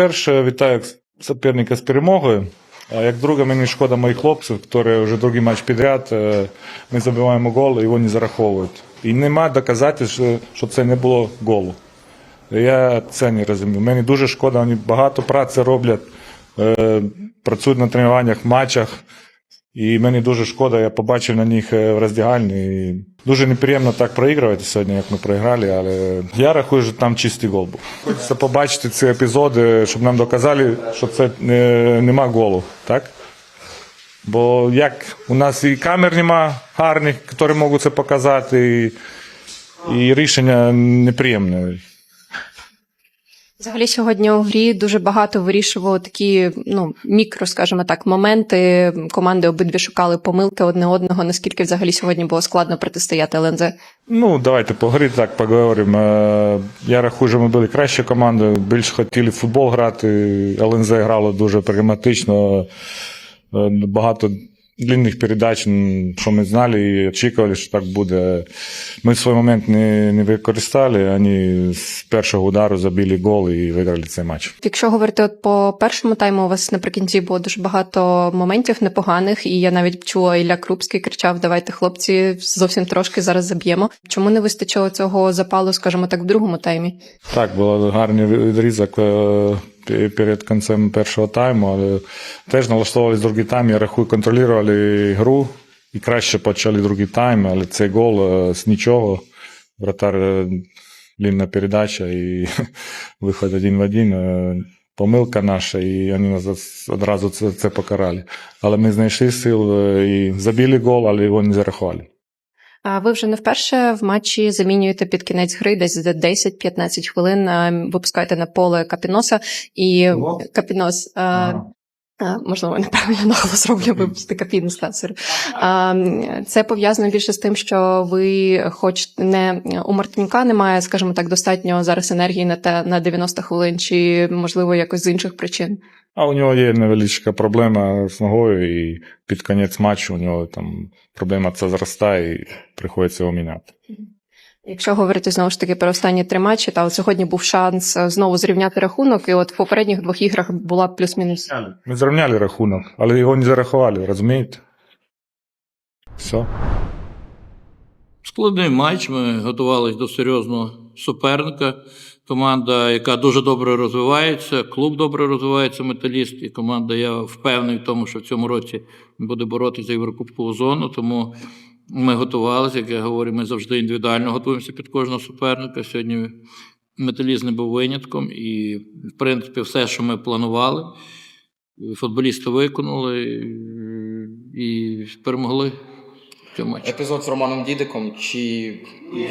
перше, вітаю суперника з перемогою. А як друге, мені шкода моїх хлопців, які вже другий матч підряд. е, Ми забиваємо гол, і не зараховують. І нема доказательств, що- що це не було голу. Я це не розумію. Мені дуже шкода, вони багато праці роблять, е, працюють на тренуваннях, матчах. І мені дуже шкода, я побачив на них е, в роздягальні. І дуже неприємно так проігрувати сьогодні, як ми проіграли, але я рахую, що там чистий гол був. Хочеться побачити ці епізоди, щоб нам доказали, що це е, нема голу, так? Бо як у нас і камер нема гарних, які можуть це показати, і, і рішення неприємне. Взагалі сьогодні у грі дуже багато вирішувало такі, ну, мікро, скажімо так, моменти. Команди обидві шукали помилки одне одного. Наскільки взагалі сьогодні було складно протистояти ЛНЗ? Ну, давайте по грі так поговоримо. Е, Я рахую, що ми були кращою командою, більш хотіли футбол грати. ЛНЗ грало дуже прагматично. Е, Багато длинних передач, що ми знали і очікували, що так буде. Ми свій момент не, не використали, вони з першого удару забили гол і виграли цей матч. Якщо говорити от по першому тайму, у вас наприкінці було дуже багато моментів непоганих, і я навіть чула Ілля Крупський кричав: Давайте, хлопці, зовсім трошки зараз заб'ємо. Чому не вистачило цього запалу, скажімо так, в другому таймі? Так, був гарний відрізок е, перед кінцем першого тайму, але теж налаштовувалися другий тайм. Я рахую, контролювали гру і краще почали другий тайм, але цей гол е, з нічого. Вратар е, длинна передача і виход один в один. е, Помилка наша, і вони нас одразу це, це покарали. Але ми знайшли сил е, і забили гол, але його не зарахували. А ви вже не вперше в матчі замінюєте під кінець гри, десь за 10-15 хвилин випускаєте на поле Капіноса і? Капінос. Можливо, неправильно наголос роблю, вибачте, Капінос, та, сорі. Це пов'язано більше з тим, що ви хочете не у Мартинюка немає, скажімо так, достатньо зараз енергії на те на 90 хвилин, чи можливо якось з інших причин. А у нього є невеличка проблема з ногою, і під кінець матчу у нього там проблема це зростає і приходиться його міняти. Якщо говорити знову ж таки про останні три матчі, та от сьогодні був шанс е, знову зрівняти рахунок, і от в попередніх двох іграх була плюс-мінус. Ми зрівняли рахунок, але його не зарахували, розумієте? Все. Складний матч. Ми готувалися до серйозного суперника. Команда, яка дуже добре розвивається, клуб добре розвивається, металіст. І команда, я впевнений в тому, що в цьому році буде боротися за Єврокубкову зону. Тому ми готувалися, як я говорю, ми завжди індивідуально готуємося під кожного суперника. Сьогодні металіст не був винятком. І, в принципі, все, що ми планували, футболісти виконали і перемогли в цьому матчі. Епізод з Романом Дідиком, чи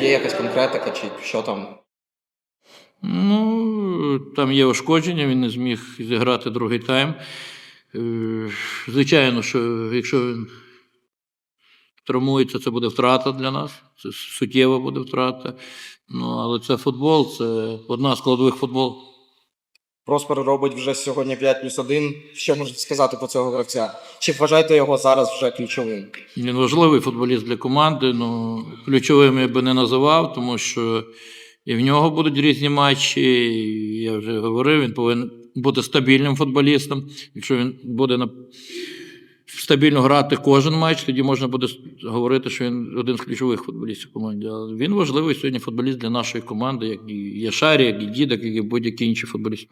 є якась конкретика, чи що там? Ну, там є ушкодження, він не зміг зіграти другий тайм. Е, Звичайно, що якщо він травмується, це буде втрата для нас. Це суттєва буде втрата. Ну, але це футбол, це одна з складових футболу. Проспер робить вже сьогодні 5 плюс 1. Що можете сказати про цього гравця? Чи вважаєте його зараз вже ключовим? Він важливий футболіст для команди. Ну, ключовим я би не називав, тому що і в нього будуть різні матчі. і Я вже говорив, він повинен бути стабільним футболістом. Якщо він буде на... стабільно грати кожен матч, тоді можна буде говорити, що він один з ключових футболістів команди. Але він важливий сьогодні футболіст для нашої команди, як і Яшарі, як і Дідок, як і будь-який інший футболіст.